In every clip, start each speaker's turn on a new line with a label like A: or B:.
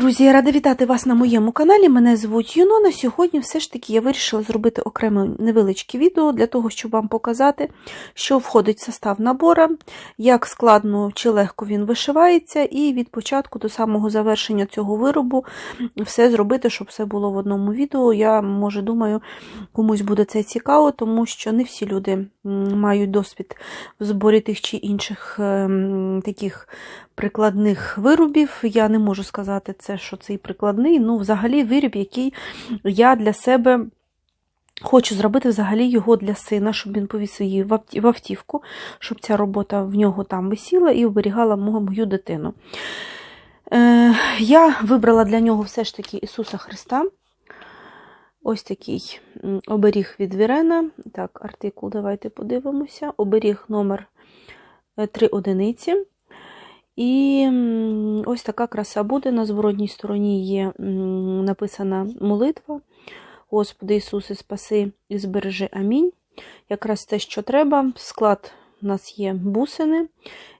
A: друзі! Я рада вітати вас на моєму каналі. Мене звуть Юнона. Сьогодні все ж таки я вирішила зробити окреме невеличке відео для того, щоб вам показати, що входить в состав набора, як складно чи легко він вишивається, і від початку до самого завершення цього виробу все зробити, щоб все було в одному відео. Я може думаю, комусь буде це цікаво, тому що не всі люди мають досвід в зборі тих чи інших ем, таких прикладних виробів. Я не можу сказати це, що цей прикладний. Ну, взагалі, виріб, який я для себе. Хочу зробити взагалі його для сина, щоб він повісив її в автівку, щоб ця робота в нього там висіла і оберігала мою дитину. Е, я вибрала для нього все ж таки Ісуса Христа. Ось такий оберіг від Вірена. Так, артикул, давайте подивимося. Оберіг номер 3 одиниці. І ось така краса буде. На зворотній стороні є написана молитва. Господи Ісусе, спаси і збережи. Амінь. Якраз те, що треба. Склад у нас є бусини,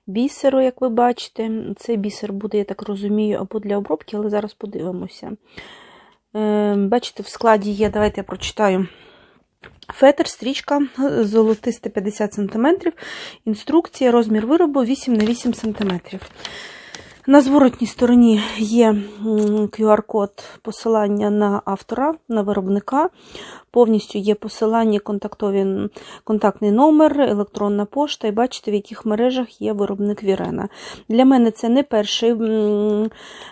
A: бісеру, як ви бачите. Цей бісер буде, я так розумію, або для обробки, але зараз подивимося. Е, Бачите, в складі є, давайте я прочитаю. Фетр, стрічка, золотисте 50 см. Інструкція, розмір виробу 8 на 8 см. На зворотній стороні є QR-код посилання на автора, на виробника. Повністю є посилання, контактний номер, електронна пошта, і бачите, в яких мережах є виробник Вірена. Для мене це не перший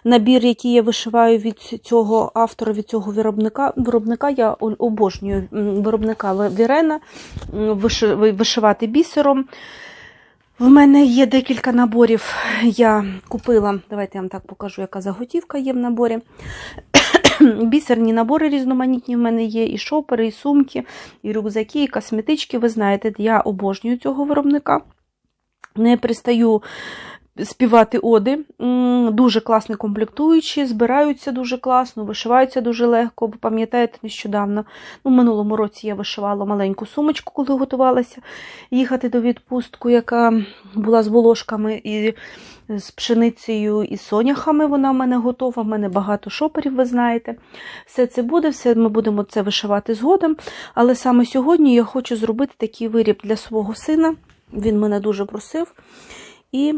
A: набір, який я вишиваю від цього автора, від цього виробника. Виробника я обожнюю виробника Вірена, вишивати бісером. В мене є декілька наборів. Я купила, давайте я вам так покажу, яка заготівка є в наборі. Бісерні набори різноманітні в мене є, і шопери, і сумки, і рюкзаки, і косметички. Ви знаєте, я обожнюю цього виробника. Не пристаю співати оди. Дуже класні комплектуючі, збираються дуже класно, вишиваються дуже легко. Ви пам'ятаєте, нещодавно, ну, минулому році я вишивала маленьку сумочку, коли готувалася їхати до відпустку, яка була з волошками і з пшеницею і соняхами. Вона в мене готова. В мене багато шоперів, ви знаєте. Все це буде, все ми будемо це вишивати згодом. Але саме сьогодні я хочу зробити такий виріб для свого сина. Він мене дуже просив. І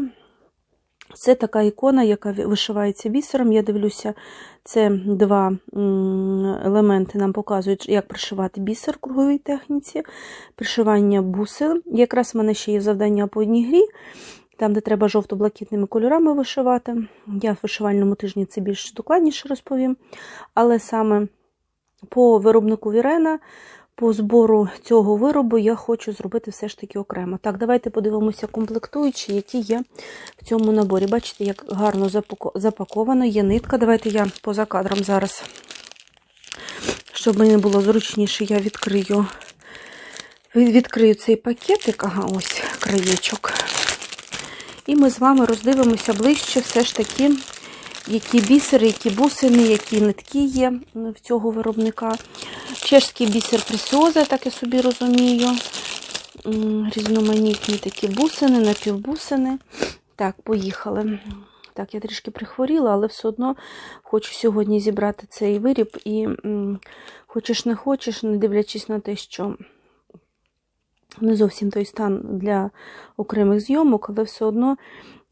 A: це така ікона, яка вишивається бісером. Я дивлюся, це два елементи нам показують, як пришивати бісер в круговій техніці, пришивання бусин. Якраз в мене ще є завдання по одній грі, там, де треба жовто-блакитними кольорами вишивати. Я в вишивальному тижні це більш докладніше розповім. Але саме по виробнику Вірена, по збору цього виробу я хочу зробити все ж таки окремо. Так, давайте подивимося комплектуючі, які є в цьому наборі. Бачите, як гарно запаковано, є нитка. Давайте я поза кадром зараз, щоб мені було зручніше, я відкрию. Відкрию цей пакетик, ага, ось краєчок. І ми з вами роздивимося ближче все ж таки, які бісери, які бусини, які нитки є в цього виробника. Чешський бісер пресіоза, так я собі розумію. Різноманітні такі бусини, напівбусини. Так, поїхали. Так, я трішки прихворіла, але все одно хочу сьогодні зібрати цей виріб. І хочеш не хочеш, не дивлячись на те, що не зовсім той стан для окремих зйомок, але все одно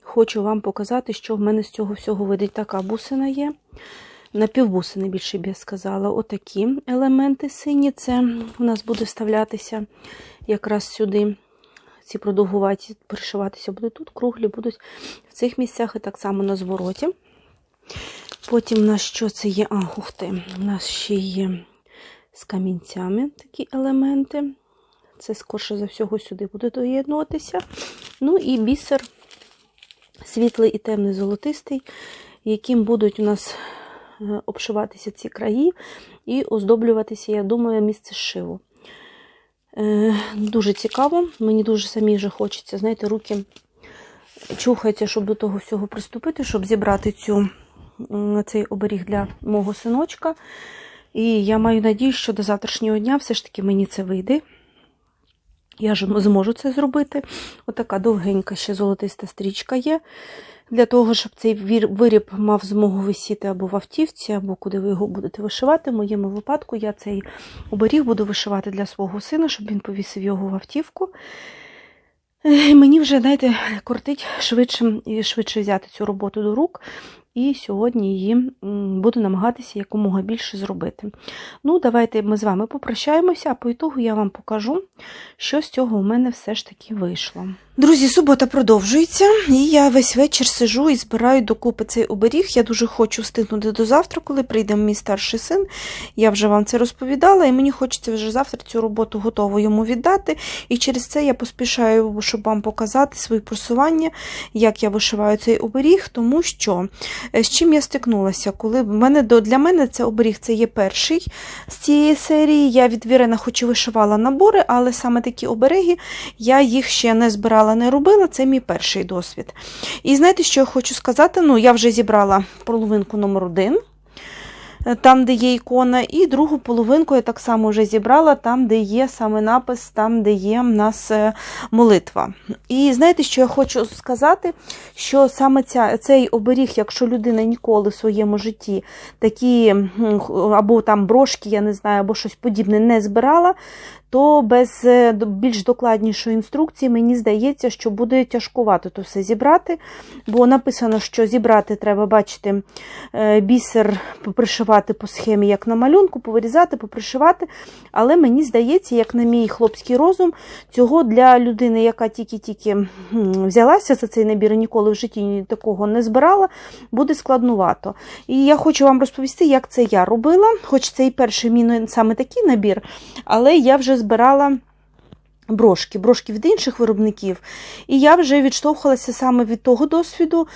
A: хочу вам показати, що в мене з цього всього вийде. Така бусина є. Напівбусини, більше б я сказала. Отакі елементи сині. Це у нас буде вставлятися якраз сюди. Ці продовгуваті пришиватися будуть тут, круглі будуть в цих місцях і так само на звороті. Потім у нас що це є? А, ух ти, у нас ще є з камінцями такі елементи. Це, скорше за всього, сюди буде доєднуватися. Ну і бісер світлий і темний золотистий, яким будуть у нас обшиватися ці краї і оздоблюватися, я думаю, місце зшиву. Е, Дуже цікаво, мені дуже самі вже хочеться, знаєте, руки чухаються, щоб до того всього приступити, щоб зібрати цю, цей оберіг для мого синочка. І я маю надію, що до завтрашнього дня все ж таки мені це вийде. Я ж зможу це зробити. Отака довгенька ще золотиста стрічка є. Для того, щоб цей виріб мав змогу висіти або в автівці, або куди ви його будете вишивати. В моєму випадку я цей оберіг буду вишивати для свого сина, щоб він повісив його в автівку. Е, Мені вже, знаєте, кортить швидше і швидше взяти цю роботу до рук. І сьогодні її буду намагатися якомога більше зробити. Ну, давайте ми з вами попрощаємося, а по ітогу я вам покажу, що з цього у мене все ж таки вийшло. Друзі, субота продовжується, і я весь вечір сижу і збираю докупи цей оберіг. Я дуже хочу встигнути до завтра, коли прийде мій старший син. Я вже вам це розповідала, і мені хочеться вже завтра цю роботу готово йому віддати. І через це я поспішаю, щоб вам показати свої просування, як я вишиваю цей оберіг, тому що е, з чим я стикнулася, коли мене для мене це оберіг це є перший з цієї серії. Я від Вірена хоч і вишивала набори, але саме такі обереги я їх ще не збирала, не робила. Це мій перший досвід. І знаєте, що я хочу сказати? Ну, я вже зібрала половинку номер один. е, Там, де є ікона, і другу половинку я так само вже зібрала, там, де є саме напис, там, де є в нас е, молитва. І знаєте, що я хочу сказати? Що саме ця, цей оберіг, якщо людина ніколи в своєму житті такі або там брошки, я не знаю, або щось подібне не збирала, то без е, більш докладнішої інструкції мені здається, що буде тяжкувато то все зібрати, бо написано, що зібрати треба, бачити, е, бісер пришивати по схемі, як на малюнку, повирізати, попришивати. Але мені здається, як на мій хлопський розум, цього для людини, яка тільки-тільки взялася за цей набір і ніколи в житті такого не збирала, буде складнувато. І я хочу вам розповісти, як це я робила, хоч це і перший мій ну, саме такий набір, але я вже збирала. Брошки, брошки від інших виробників. І я вже відштовхувалася саме від того досвіду,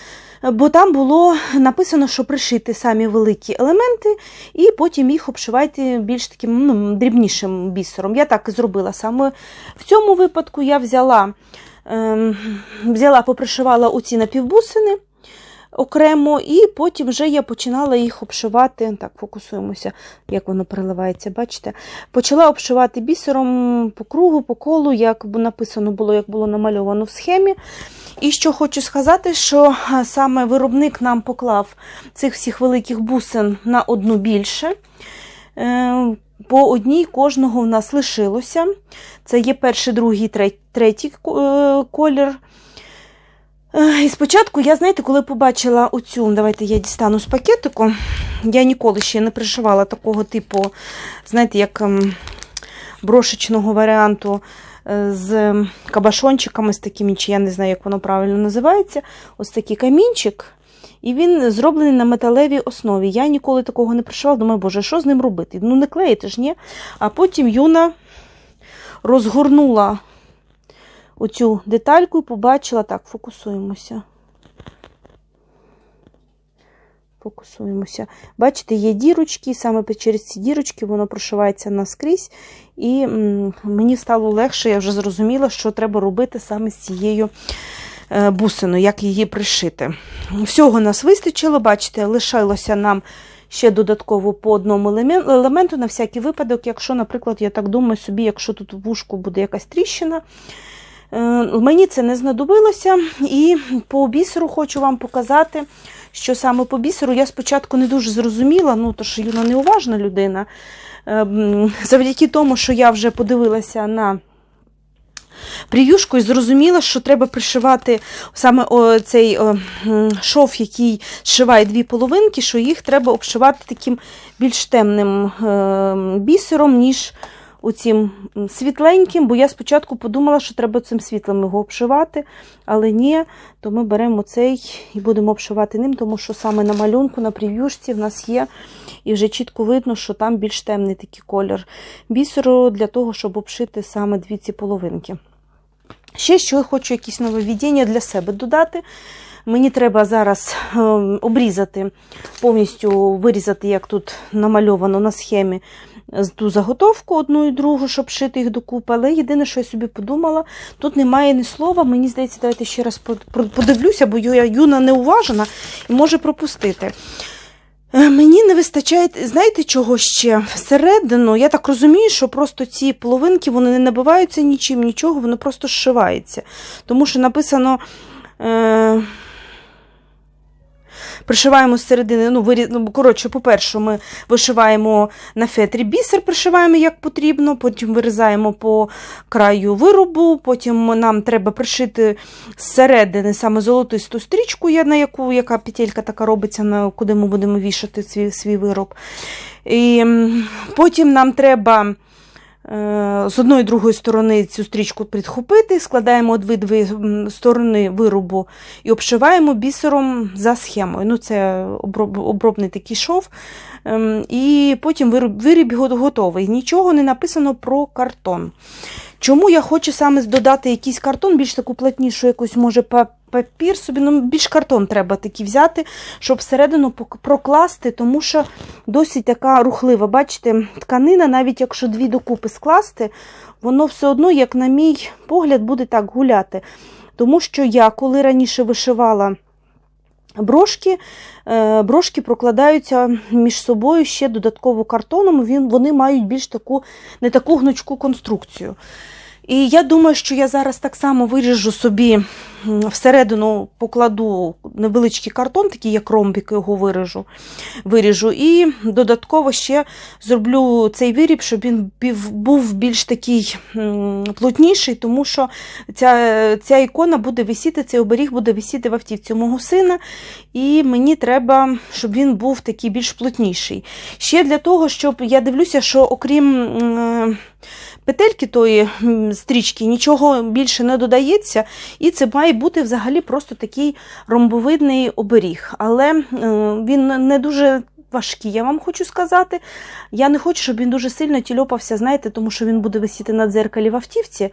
A: бо там було написано, що пришити самі великі елементи, і потім їх обшивайте більш таким ну, дрібнішим бісером. Я так і зробила. Саме в цьому випадку я взяла, ем, взяла попришивала оці напівбусини окремо, і потім вже я починала їх обшивати. Так, фокусуємося, як воно переливається, бачите? Почала обшивати бісером по кругу, по колу, як написано було, як було намальовано в схемі. І що хочу сказати, що саме виробник нам поклав цих всіх великих бусин на одну більше. Е, По одній кожного в нас лишилося. Це є перший, другий, третій, е, колір. І спочатку, я, знаєте, коли побачила оцю, давайте я дістану з пакетику, я ніколи ще не пришивала такого типу, знаєте, як ем, брошечного варіанту е, з кабашончиками, з такими, чи я не знаю, як воно правильно називається. Ось такий камінчик. І він зроблений на металевій основі. Я ніколи такого не пришивала. Думаю, боже, що з ним робити? Ну, не клеїти ж, ні? А потім Юна розгорнула оцю детальку і побачила, так, фокусуємося. Фокусуємося. Бачите, є дірочки, саме через ці дірочки воно прошивається наскрізь. І мені стало легше, я вже зрозуміла, що треба робити саме з цією е, бусиною, як її пришити. Всього нас вистачило, бачите, лишилося нам ще додатково по одному елементу на всякий випадок, якщо, наприклад, я так думаю собі, якщо тут в вушку буде якась тріщина. Е, Мені це не знадобилося, і по бісеру хочу вам показати, що саме по бісеру я спочатку не дуже зрозуміла, ну то що Юна неуважна людина. Е, Завдяки тому, що я вже подивилася на прев'юшку і зрозуміла, що треба пришивати саме цей шов, який зшиває дві половинки, що їх треба обшивати таким більш темним е, бісером, ніж оцім світленьким, бо я спочатку подумала, що треба цим світлим його обшивати, але ні, то ми беремо цей і будемо обшивати ним, тому що саме на малюнку, на прев'юшці в нас є, і вже чітко видно, що там більш темний такий колір бісеру для того, щоб обшити саме дві ці половинки. Ще що я хочу якісь нововведення для себе додати. Мені треба зараз е, обрізати, повністю вирізати, як тут намальовано на схемі, ту заготовку одну і другу, щоб шити їх докупи. Але єдине, що я собі подумала, тут немає ні слова. Мені здається, давайте ще раз подивлюся, бо я юна неуважена і може пропустити. Е, Мені не вистачає, знаєте, чого ще? Всередину, я так розумію, що просто ці половинки вони не набиваються нічим, нічого, воно просто зшивається. Тому що написано. Е... Пришиваємо з середини, ну, вирі... ну, коротше, по-перше, ми вишиваємо на фетрі бісер, пришиваємо як потрібно, потім вирізаємо по краю виробу, потім нам треба пришити зсередини саме золотисту стрічку, на яку яка петелька така робиться, на куди ми будемо вішати свій, свій вироб. І потім нам треба. Е, З одної і другої сторони цю стрічку підхопити, складаємо дві м, сторони виробу і обшиваємо бісером за схемою. Ну, це оброб, обробний такий шов. Ем, І потім виріб, виріб готовий. Нічого не написано про картон. Чому я хочу саме додати якийсь картон, більш таку плотнішу, якусь, може, папір собі, ну, більш картон треба такий взяти, щоб всередину прокласти, тому що досить така рухлива. Бачите, тканина, навіть якщо дві докупи скласти, воно все одно, як на мій погляд, буде так гуляти. Тому що я, коли раніше вишивала брошки, е, брошки прокладаються між собою ще додатково картоном, вони мають більш таку, не таку гнучку конструкцію. І я думаю, що я зараз так само виріжу собі всередину покладу невеличкий картон, такий як ромбик, його виріжу, виріжу. І додатково ще зроблю цей виріб, щоб він був більш такий плотніший, тому що ця, ця ікона буде висіти, цей оберіг буде висіти в автівці мого сина, і мені треба, щоб він був такий більш плотніший. Ще для того, щоб я дивлюся, що окрім. Петельки тої стрічки нічого більше не додається, і це має бути взагалі просто такий ромбовидний оберіг. Але е, він не дуже важкий, я вам хочу сказати. Я не хочу, щоб він дуже сильно тільопався, знаєте, тому що він буде висіти на дзеркалі в автівці.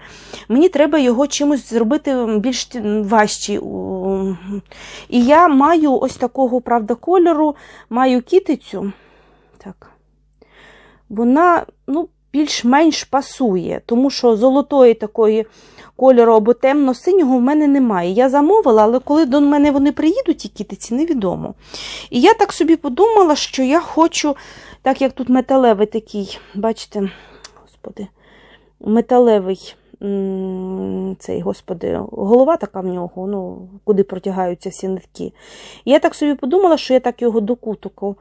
A: Мені треба його чимось зробити більш важчий. І я маю ось такого, правда, кольору, маю кітицю. Так. Вона, ну, більш-менш пасує, тому що золотої такої кольору або темно-синього в мене немає. Я замовила, але коли до мене вони приїдуть, ті кітиці, невідомо. І я так собі подумала, що я хочу, так як тут металевий такий, бачите, господи, металевий. Цей, господи, голова така в нього, ну, куди протягаються всі нитки. І я так собі подумала, що я так його до кутику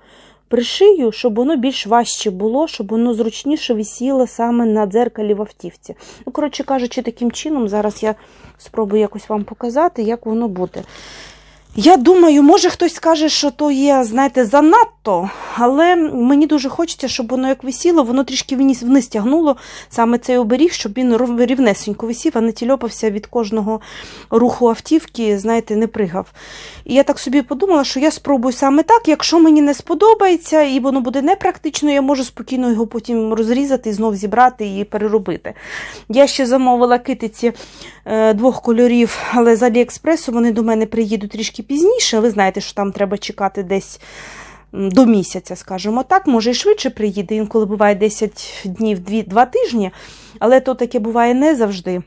A: пришию, щоб воно більш важче було, щоб воно зручніше висіло саме на дзеркалі в автівці. Ну, коротше кажучи, таким чином, зараз я спробую якось вам показати, як воно буде. Я думаю, може хтось скаже, що то є, знаєте, занадто, але мені дуже хочеться, щоб воно як висіло, воно трішки вниз, вниз тягнуло саме цей оберіг, щоб він рівнесенько висів, а не тільопався від кожного руху автівки, знаєте, не пригав. І я так собі подумала, що я спробую саме так. Якщо мені не сподобається і воно буде непрактично, я можу спокійно його потім розрізати знов зібрати і переробити. Я ще замовила китиці е, двох кольорів, але з Аліекспресу вони до мене приїдуть трішки пізніше. Ви знаєте, що там треба чекати десь. До місяця, скажімо так, може і швидше приїде, інколи буває 10 днів, 2 тижні, але то таке буває не завжди.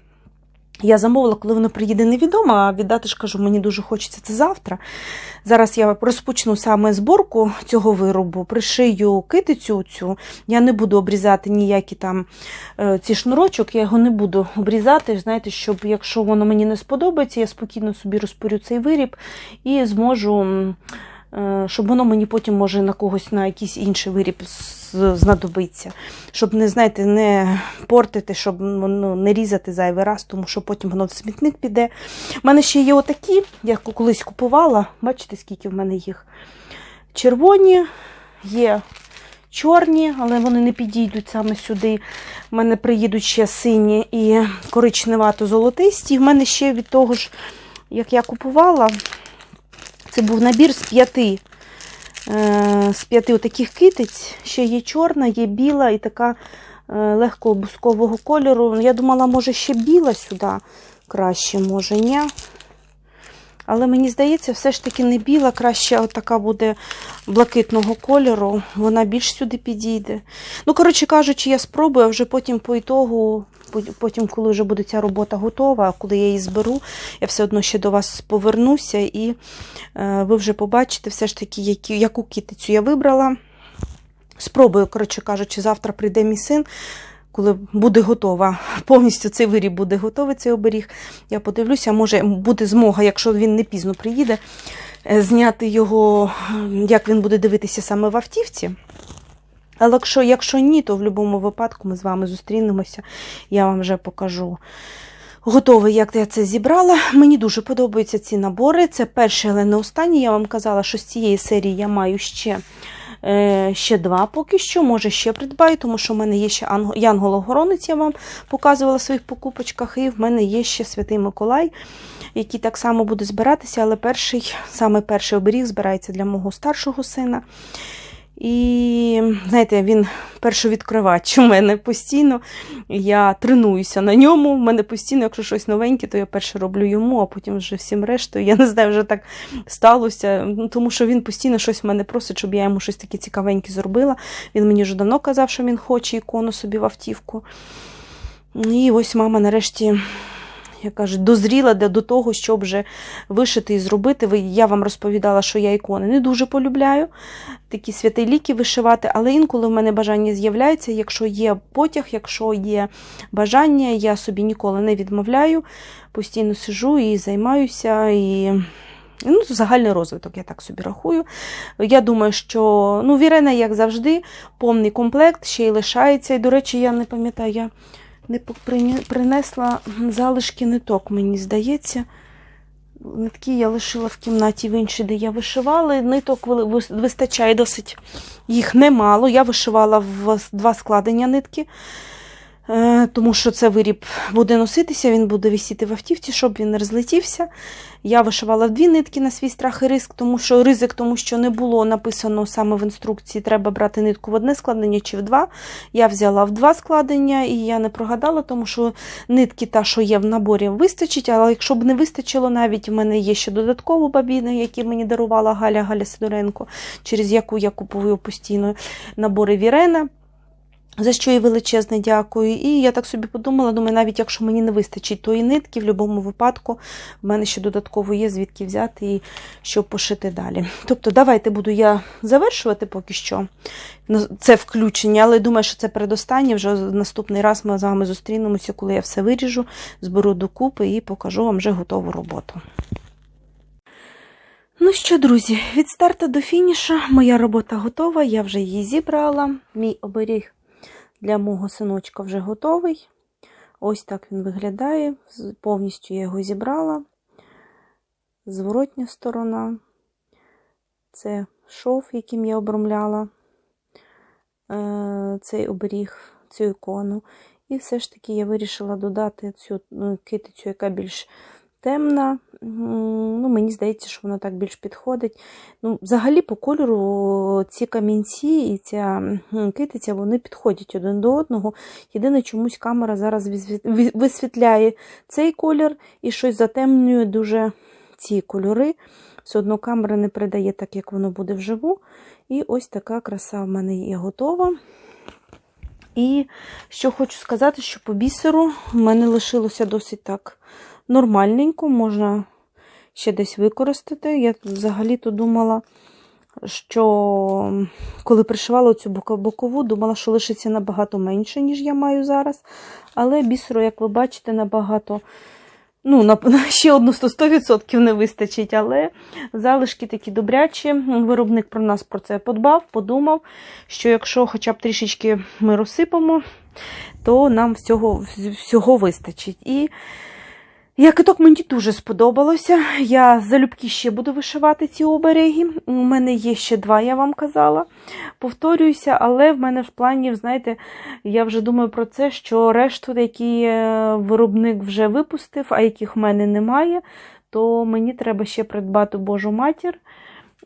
A: Я замовила, коли воно приїде, невідомо, а віддати ж кажу, мені дуже хочеться це завтра. Зараз я розпочну саме зборку цього виробу, пришию китицю цю. Я не буду обрізати ніякі там е, ці шнурочок, я його не буду обрізати. Знаєте, щоб якщо воно мені не сподобається, я спокійно собі розпорю цей виріб і зможу. Е, Щоб воно мені потім може на когось на якийсь інший виріб знадобиться. Щоб не знаєте, не портити, щоб ну, не різати зайвий раз, тому що потім воно в смітник піде. У мене ще є отакі, я колись купувала. Бачите, скільки в мене їх. Червоні, є чорні, але вони не підійдуть саме сюди. У мене приїдуть ще сині і коричневато-золотисті. В мене ще від того ж, як я купувала, це був набір з п'яти. е, З п'яти таких китиць. Ще є чорна, є біла і така е, легкого бускового кольору. Я думала, може ще біла сюди краще, може, ні. Але мені здається, все ж таки не біла, краще така буде блакитного кольору, вона більш сюди підійде. Ну, коротше кажучи, я спробую, а вже потім по ітогу, потім, коли вже буде ця робота готова, коли я її зберу, я все одно ще до вас повернуся, і е, ви вже побачите, все ж таки, які, яку китицю я вибрала. Спробую, коротше кажучи, завтра прийде мій син. Коли буде готова, повністю цей виріб буде готовий, цей оберіг. Я подивлюся, може буде змога, якщо він не пізно приїде, е, зняти його, як він буде дивитися саме в автівці. Але якщо, якщо ні, то в будь-якому випадку ми з вами зустрінемося, я вам вже покажу. Готовий, як я це зібрала. Мені дуже подобаються ці набори. Це перший, але не останній. Я вам казала, що з цієї серії я маю ще ще два поки що, може ще придбаю, тому що в мене є ще Янгол-охоронець, я вам показувала в своїх покупочках, і в мене є ще Святий Миколай, який так само буде збиратися, але перший, саме перший оберіг збирається для мого старшого сина. І, знаєте, він першовідкривач у мене постійно. Я тренуюся на ньому. У мене постійно, якщо щось новеньке, то я перше роблю йому, а потім вже всім рештою. Я не знаю, вже так сталося. Тому що він постійно щось в мене просить, щоб я йому щось таке цікавеньке зробила. Він мені вже давно казав, що він хоче ікону собі в автівку. І ось мама нарешті як кажуть, дозріла до того, щоб вже вишити і зробити. Я вам розповідала, що я ікони не дуже полюбляю, такі святі ліки вишивати, але інколи в мене бажання з'являється, якщо є потяг, якщо є бажання, я собі ніколи не відмовляю, постійно сижу і займаюся. і... Ну, Загальний розвиток, я так собі рахую. Я думаю, що ну, Вірена, як завжди, повний комплект ще й лишається. І, до речі, я не пам'ятаю, я не принесла залишки ниток, мені здається. Нитки я лишила в кімнаті в іншій, де я вишивала. Ниток вистачає досить їх немало. Я вишивала в два складення нитки. Е, тому що це виріб буде носитися, він буде висіти в автівці, щоб він не розлетівся. Я вишивала дві нитки на свій страх і ризик, тому що ризик, тому що не було написано саме в інструкції, треба брати нитку в одне складення чи в два. Я взяла в два складення і я не прогадала, тому що нитки, та, що є в наборі, вистачить, але якщо б не вистачило, навіть у мене є ще додаткові бабіни, які мені дарувала Галя Галя Сидоренко, через яку я купую постійно набори Вірена. За що їй величезне дякую. І я так собі подумала, думаю, навіть якщо мені не вистачить тої нитки, в будь-якому випадку в мене ще додатково є, звідки взяти і щоб пошити далі. Тобто, давайте буду я завершувати поки що це включення, але думаю, що це передостаннє. Вже наступний раз ми з вами зустрінемося, коли я все виріжу, зберу докупи і покажу вам вже готову роботу. Ну що, друзі, від старту до фініша моя робота готова, я вже її зібрала. Мій оберіг для мого синочка вже готовий. Ось так він виглядає. Повністю я його зібрала. Зворотня сторона. Це шов, яким я обромляла е, цей оберіг, цю ікону. І все ж таки я вирішила додати цю ну, китицю, яка більш темна. Ну, Мені здається, що вона так більш підходить. Ну, Взагалі, по кольору ці камінці і ця китиця вони підходять один до одного. Єдине, чомусь камера зараз висвітляє цей колір і щось затемнює дуже ці кольори. Все одно камера не передає так, як воно буде вживу. І ось така краса в мене є готова. І що хочу сказати, що по бісеру в мене лишилося досить так нормальненько, можна ще десь використати. Я взагалі-то думала, що коли пришивала цю бокову, думала, що лишиться набагато менше, ніж я маю зараз. Але бісеру, як ви бачите, набагато. Ну, на, ще одну 100% не вистачить, але залишки такі добрячі. Виробник про нас про це подбав, подумав, що якщо хоча б трішечки ми розсипемо, то нам всього всього вистачить. І Якиток мені дуже сподобалося. Я залюбки ще буду вишивати ці обереги. У мене є ще два, я вам казала. Повторююся, але в мене в плані, знаєте, я вже думаю про це, що решту, які е, виробник вже випустив, а яких в мене немає, то мені треба ще придбати Божу матір.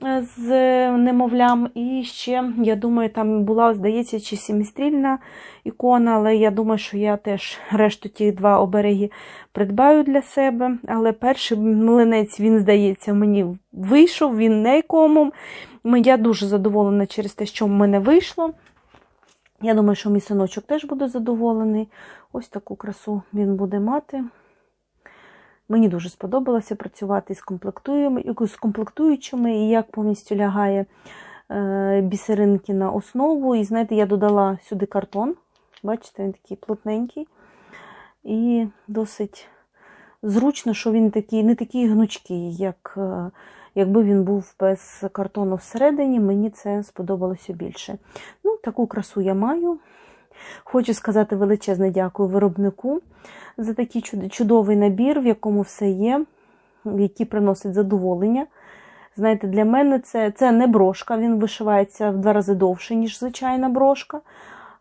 A: Е, з немовлям. І ще, я думаю, там була, здається, чи сімістрільна ікона, але я думаю, що я теж решту ті два обереги придбаю для себе. Але перший млинець, він, здається, мені вийшов, він не ікомом. Я дуже задоволена через те, що в мене вийшло. Я думаю, що мій синочок теж буде задоволений. Ось таку красу він буде мати. Мені дуже сподобалося працювати з комплектуючими, і як повністю лягає е, бісеринки на основу. І знаєте, я додала сюди картон. Бачите, він такий плотненький. І досить зручно, що він такий, не такий гнучкий, як, е, якби він був без картону всередині. Мені це сподобалося більше. Ну, Таку красу я маю. Хочу сказати величезне дякую виробнику за такий чудовий набір, в якому все є, який приносить задоволення. Знаєте, для мене це це не брошка, він вишивається в два рази довше, ніж звичайна брошка.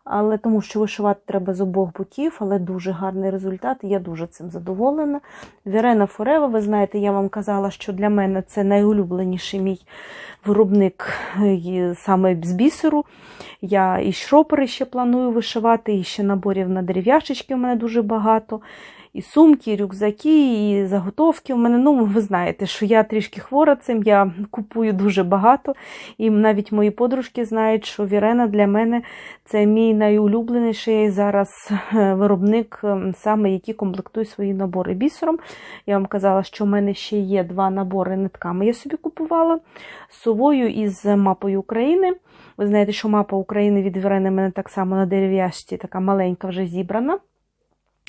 A: Але тому що вишивати треба з обох боків, але дуже гарний результат, і я дуже цим задоволена. Вірена Форева, ви знаєте, я вам казала, що для мене це найулюбленіший мій виробник саме з бісеру. Я і шропери ще планую вишивати, і ще наборів на дерев'яшечки у мене дуже багато і сумки, і рюкзаки, і заготовки. У мене, ну, ви знаєте, що я трішки хвора цим, я купую дуже багато. І навіть мої подружки знають, що Вірена для мене це мій найулюбленіший зараз е, виробник, ем, саме який комплектує свої набори бісером. Я вам казала, що в мене ще є два набори нитками. Я собі купувала з совою і з мапою України. Ви знаєте, що мапа України від Вірени мене так само на дерев'яшці, така маленька вже зібрана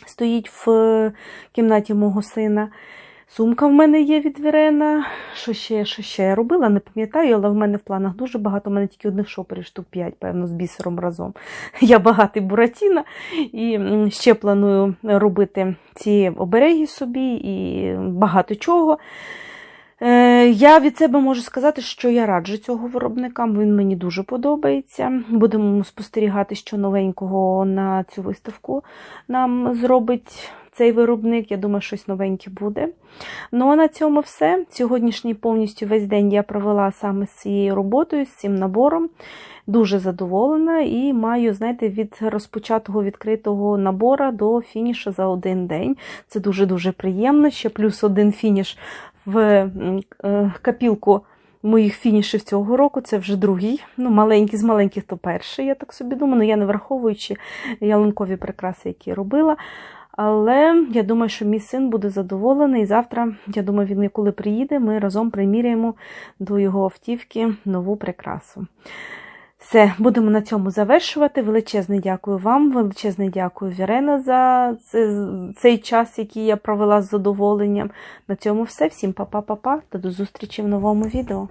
A: стоїть в е, кімнаті мого сина. Сумка в мене є від Вірена. Що ще що ще я робила, не пам'ятаю, але в мене в планах дуже багато. У мене тільки одних шоперів, штук 5, певно, з бісером разом. Я багатий буратіна. І ще планую робити ці обереги собі і багато чого. Е, я від себе можу сказати, що я раджу цього виробника, він мені дуже подобається. Будемо спостерігати, що новенького на цю виставку нам зробить цей виробник. Я думаю, щось новеньке буде. Ну а на цьому все. Сьогоднішній повністю весь день я провела саме з цією роботою, з цим набором. Дуже задоволена і маю, знаєте, від розпочатого відкритого набора до фінішу за один день. Це дуже-дуже приємно. Ще плюс один фініш в е, капілку моїх фінішів цього року. Це вже другий. Ну, маленький з маленьких, то перший, я так собі думаю, ну я не враховуючи ялинкові прикраси, які робила. Але я думаю, що мій син буде задоволений. І завтра, я думаю, він коли приїде, ми разом приміряємо до його автівки нову прикрасу. Все, будемо на цьому завершувати. Величезне дякую вам, величезне дякую Вірена за цей час, який я провела з задоволенням. На цьому все. Всім па-па-па-па та до зустрічі в новому відео.